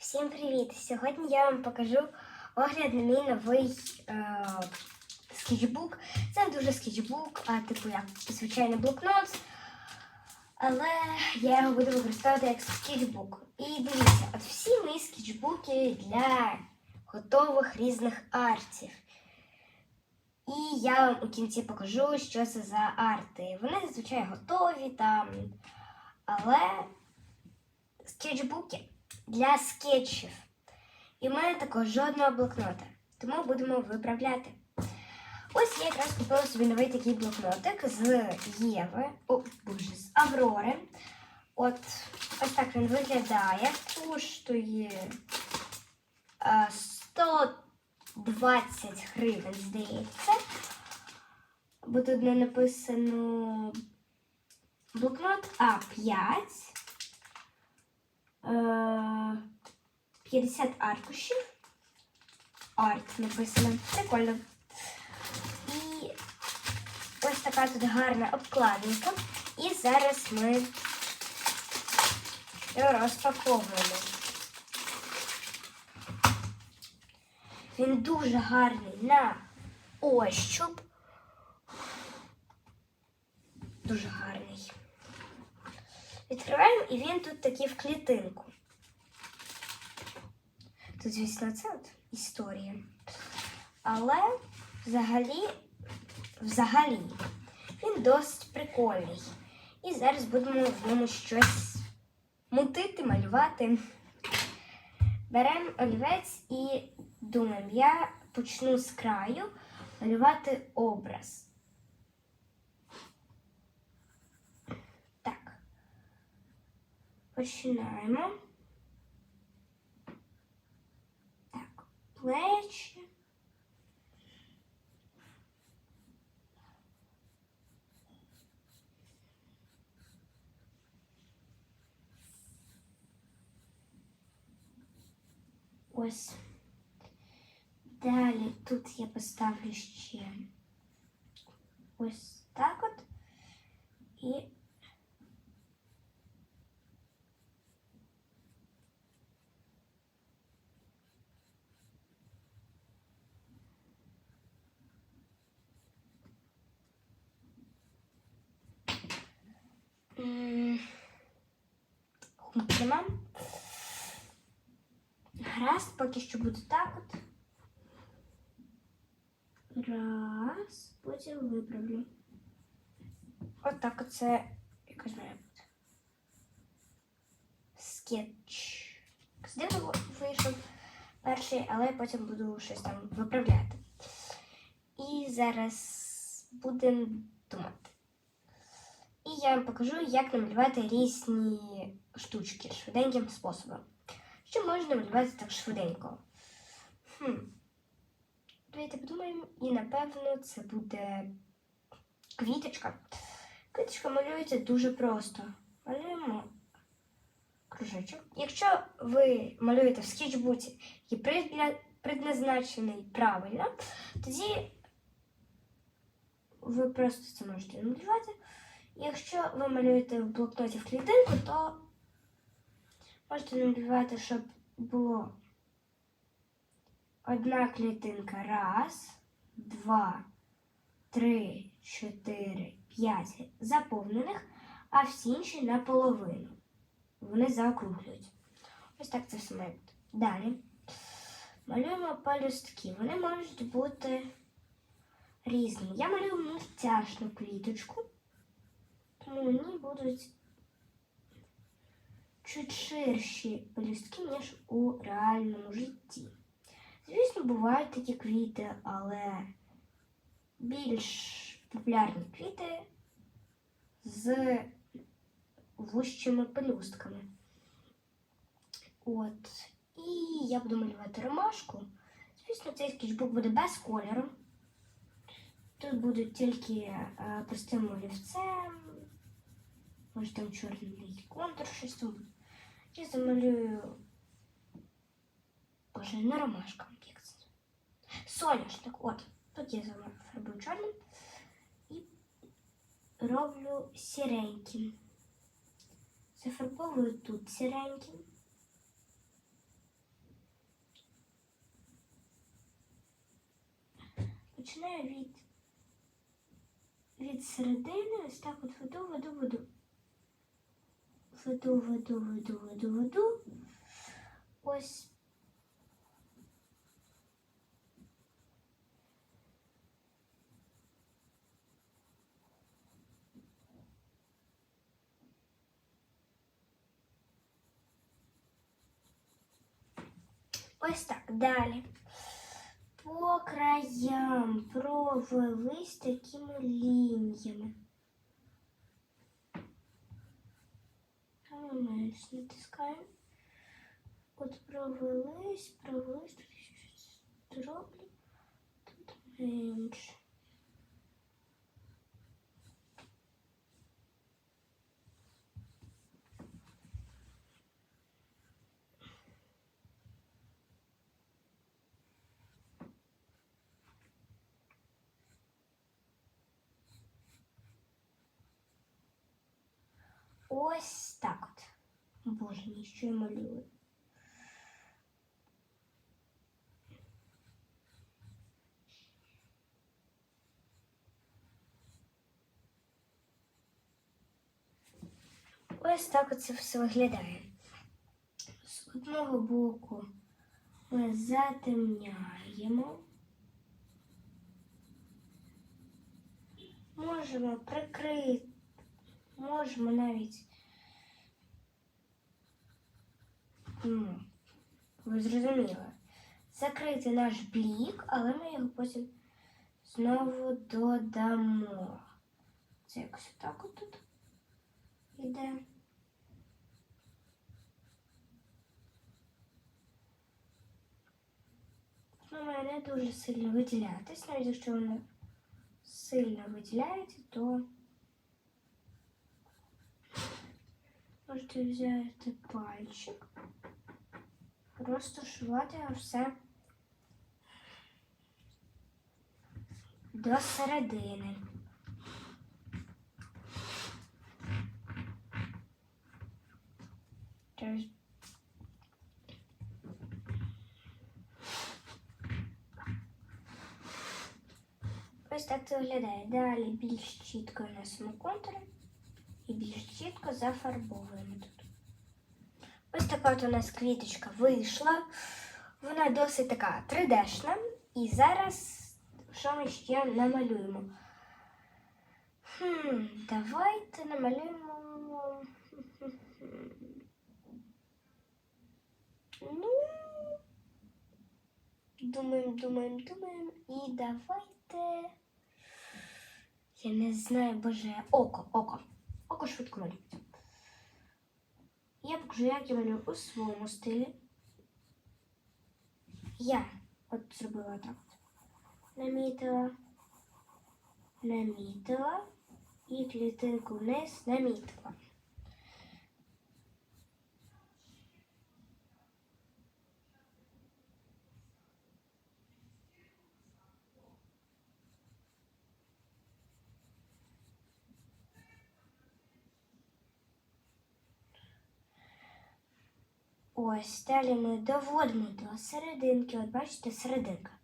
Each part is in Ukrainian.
Всім привіт! Сьогодні я вам покажу огляд на мій новий е, скетчбук. Це не дуже скетчбук, а типу як звичайний блокнот. Але я його буду використовувати як скетчбук. І дивіться, от всі мої скетчбуки для готових різних артів. І я вам у кінці покажу, що це за арти. Вони зазвичай готові там. Але скетчбуки для скетчів. І в мене також жодного блокнота. Тому будемо виправляти. Ось я якраз купила собі новий такий блокнотик з Єви, о, боже, з Аврори. От ось так він виглядає. Коштує е, 120 гривень, здається. Бо тут не написано блокнот А5. Е, 50 аркушів. Арт написано. Прикольно. І ось така тут гарна обкладинка. І зараз ми розпаковуємо. Він дуже гарний на ощуп. Дуже гарний. Відкриваємо, і він тут такий в клітинку. Тут, звісно, це от історія. Але взагалі, взагалі, він досить прикольний. І зараз будемо в ньому щось мутити, малювати. Беремо олівець і думаємо, я почну з краю малювати образ. Починаємо. Так, плечі. Ось. Далі тут я поставлю ще ось так от. І Хумпіма. Гаразд, поки що буде так от. Раз, потім виправлю. От так оце якось має бути. Скетч. Дивно вийшов перший, але потім буду щось там виправляти. І зараз будемо думати. Я вам покажу, як намалювати різні штучки швиденьким способом. Що можна малювати так швиденько? Хм. Давайте подумаємо, і напевно це буде квіточка. Квіточка малюється дуже просто. Малюємо кружечок. Якщо ви малюєте в скетчбуці, який предназначений правильно, тоді ви просто це можете намалювати. Якщо ви малюєте в блокноті в клітинку, то можете намалювати, щоб було одна клітинка. Раз, два, три, чотири, п'ять заповнених, а всі інші наполовину. Вони заокруглюють. Ось так це все має бути. Далі малюємо пелюстки. Вони можуть бути різними. Я малюю мультяшну квіточку, мені будуть чуть ширші пелюстки, ніж у реальному житті. Звісно, бувають такі квіти, але більш популярні квіти з вущими пелюстками. От. І я буду малювати ромашку. Звісно, цей скетчбук буде без кольору. Тут будуть тільки е, простим олівцем. Можете у чорний контур 6. Я замалюю Боже, на ромашках кекс. так вот, Тут я фарбую чорним і роблю сіреньким. Зафарбовую тут сіреньким. Починаю від від середини, ось так от веду, воду, воду. Веду, веду, веду, веду, веду. Ось. Ось так, далі. По краям провелись такими лініями. Менш натискаємо. От провелись, провелись, тут щось зроблю, тут менше. Ось що я малюю. Ось так оце все виглядає. З одного боку ми затемняємо. Можемо прикрити, можемо навіть Ну, ви зрозуміли. Закрити наш блік, але ми його потім знову додамо. Це якось так от тут іде. Воно має не дуже сильно виділятись, навіть якщо воно сильно виділяється, то можете взяти пальчик розташувати все до середини. Ось так це виглядає. Далі більш чітко наносимо контури більш чітко зафарбовуємо тут. Ось така от у нас квіточка вийшла. Вона досить така 3D-шна. І зараз що ми ще намалюємо? Хм, давайте намалюємо. Ну, думаємо, думаємо, думаємо. І давайте. Я не знаю, боже, око, око. Око швидко малюють. Я покажу, як я малюю у своєму стилі. Я от зробила так. Намітила, намітила і клітинку вниз намітила. Ось, далі ми доводимо до серединки. От бачите, серединка.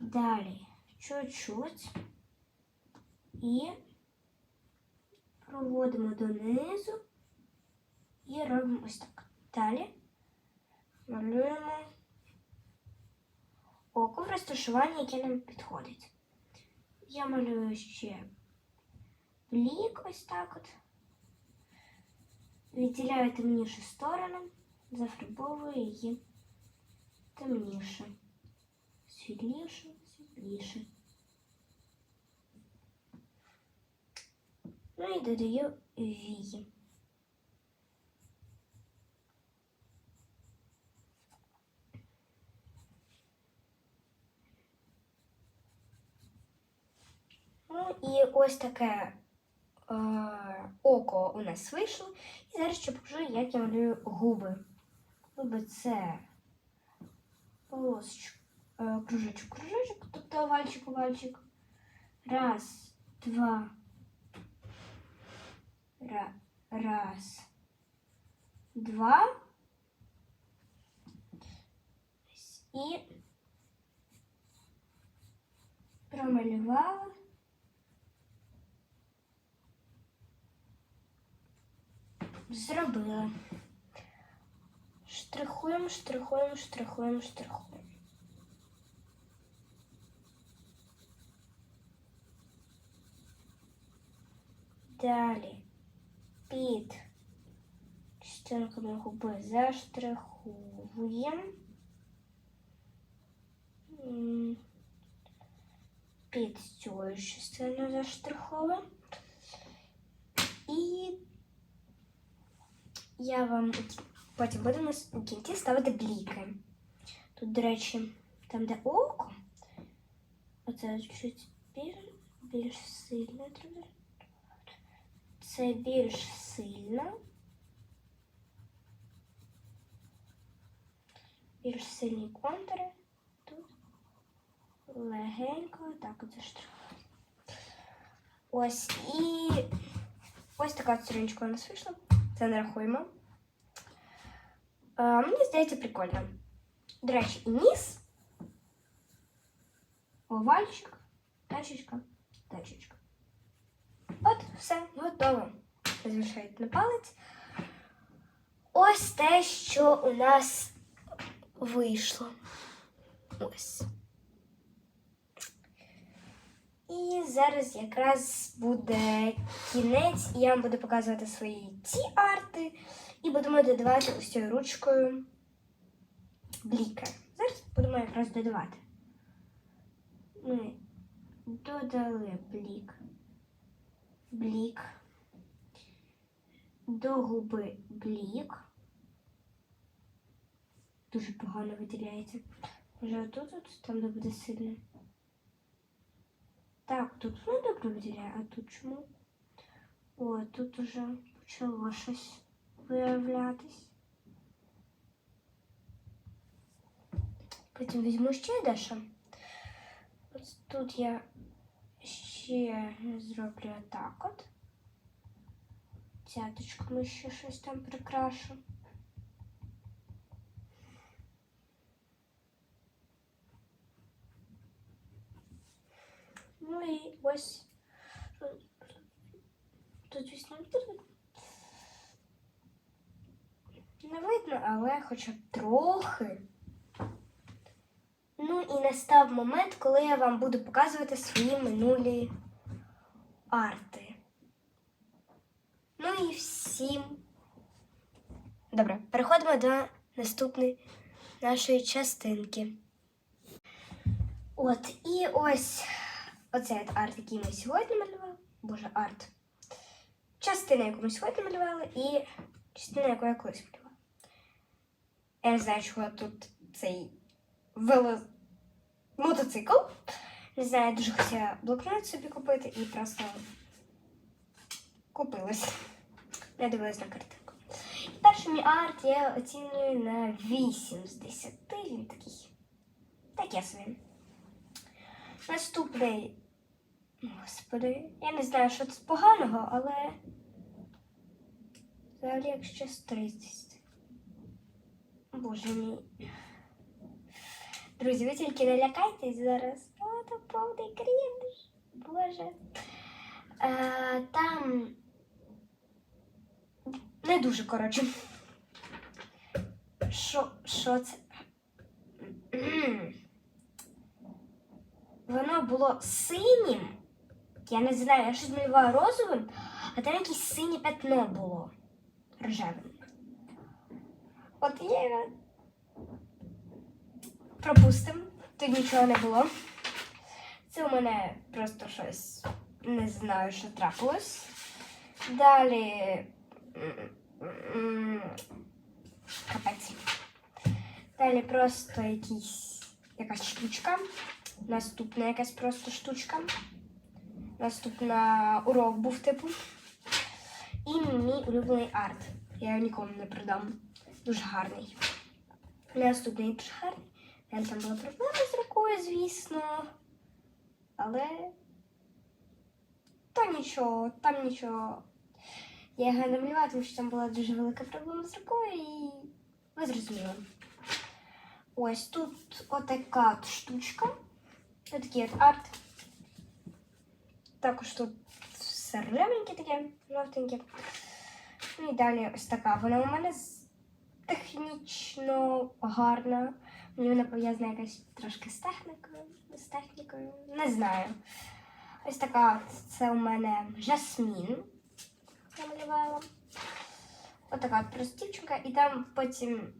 Далі чуть-чуть і проводимо донизу і робимо ось так. Далі малюємо око в розташуванні, яке нам підходить. Я малюю ще блік ось так от. Відділяю темнішу сторону зафарбовую її темніше, світліше, світліше. Ну і додаю вії. Ну і ось таке е, око у нас вийшло. І зараз ще покажу, як я малюю губи. Губи це полосочку, е, кружечок, кружечок, тобто овальчик, овальчик. Раз, два. Ра, раз, два. І намалювала. Зробила. Штрихуємо, штрихуємо, штрихуємо, штрихуємо. Далі під частинками губи заштриховуємо. М, Під цією частиною заштриховуємо. І я вам потім с- у кінці ставити бліки. Тут, до речі, там, де око, оце чуть більш, більш сильно. Це більш сильно. Більш сильні контури. Тут легенько, так от заштрихувати. Ось і ось така сторіночка у нас вийшла. Це не рахуємо. Мені здається, прикольно. До речі, і ніс. Овальчик, тачечка, тачечка. От, все, готово. Залишають на палець. Ось те, що у нас вийшло. Ось. І зараз якраз буде кінець, і я вам буду показувати свої ці арти. І будемо додавати ось цією ручкою бліки. Зараз будемо якраз додавати. Ми додали блік. Блік. До губи блік. Дуже погано виділяється. Може отут, там де буде сильно. Так, тут воно добре виділяє, а тут чому? О, тут уже почало щось виявлятись. Потім візьму ще дещо. Ось тут я ще зроблю так от. Цяточками ще щось там прикрашу. Ну і ось тут звісно не видно, але хоча б трохи. Ну і настав момент, коли я вам буду показувати свої минулі арти. Ну і всім. Добре, переходимо до наступної нашої частинки. От, і ось оцей арт, який ми сьогодні малювали. Боже, арт. Частина, яку ми сьогодні малювали, і частина, яку я колись малювала. Я не знаю, чого тут цей вело... мотоцикл. Не знаю, я дуже хотіла блокнот собі купити і просто купилась. Я дивилась на картинку. І перший мій арт я оцінюю на 8 з 10. Він такий. Таке собі. Наступний. Господи, я не знаю, що це поганого, але взагалі якщо з 30. Боже мій. Друзі, ви тільки не лякайтесь зараз. О, то повний крінж. Боже. Е, там не дуже коротше. Що, що це? Воно було синім. Я не знаю, я щось малювала розовим, а там якесь синє пятно було рожевим. От я його пропустимо. Тут нічого не було. Це у мене просто щось не знаю, що трапилось. Далі. Капець. Далі просто якісь, якась штучка. Наступна якась просто штучка. Наступна урок був типу. І мій улюблений арт. Я його нікому не продам. Дуже гарний. Наступний дуже гарний. Далі там була проблема з рукою, звісно. Але та нічого, там нічого. Я його не малювала, тому що там була дуже велика проблема з рукою і ви зрозуміли. Ось тут отака штучка. Ось такий от арт. Також тут все таке, жовтеньке. Ну і далі ось така. Вона у мене технічно гарна. Мені вона пов'язана якась трошки з технікою. З технікою. Не знаю. Ось така це у мене жасмін. Намалювала. Ось така просто дівчинка. І там потім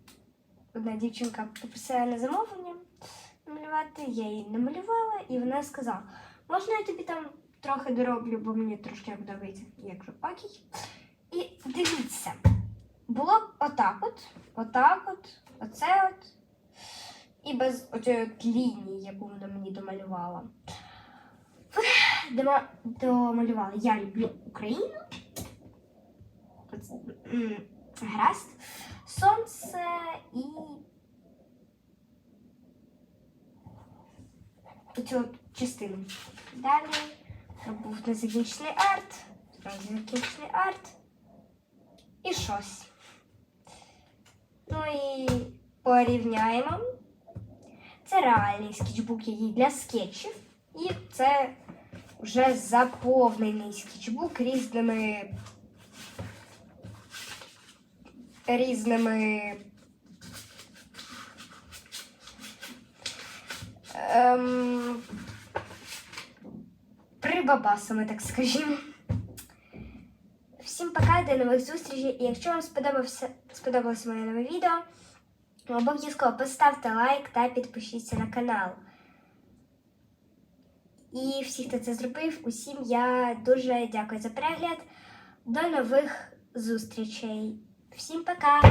одна дівчинка попросила на замовлення намалювати. Я її намалювала, і вона сказала, можна я тобі там трохи дороблю, бо мені трошки подобається, як жопакій. І дивіться, було отак от, отак от, оце от. І без оцієї лінії, яку вона мені домалювала. Дома- Домалювала Я люблю Україну. Гаразд. Сонце і. От частину. Далі був незакінчений арт. Незакінчений арт. І щось. Ну і порівняємо. Це реальний скетчбук, який для скетчів. І це вже заповнений скетчбук різними різними ем, прибабасами, так скажімо. Всім пока, до нових зустрічей. І якщо вам сподобався, сподобалося моє нове відео, обов'язково поставте лайк та підпишіться на канал. І всі, хто це зробив, усім я дуже дякую за перегляд. До нових зустрічей. Всім пока!